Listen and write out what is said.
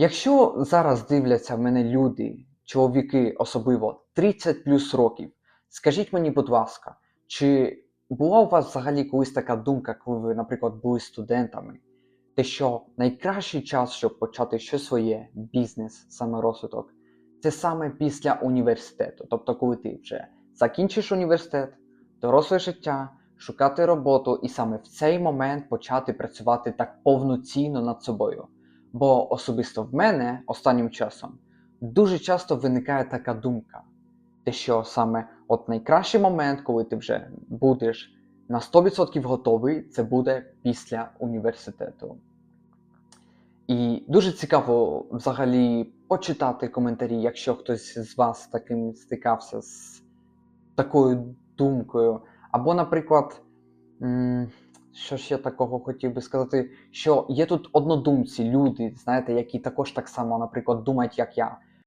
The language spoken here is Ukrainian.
Якщо зараз дивляться мене люди, чоловіки особливо 30 плюс років, скажіть мені, будь ласка, чи була у вас взагалі колись така думка, коли ви, наприклад, були студентами, те, що найкращий час, щоб почати щось своє, бізнес, саморозвиток, це саме після університету. Тобто, коли ти вже закінчиш університет, доросле життя, шукати роботу і саме в цей момент почати працювати так повноцінно над собою. Бо особисто в мене останнім часом дуже часто виникає така думка, те, що саме от найкращий момент, коли ти вже будеш на 100% готовий, це буде після університету. І дуже цікаво взагалі почитати коментарі, якщо хтось з вас таким стикався з такою думкою. Або, наприклад, що ж я такого хотів би сказати, що є тут однодумці, люди, знаєте, які також так само, наприклад, думають, як я.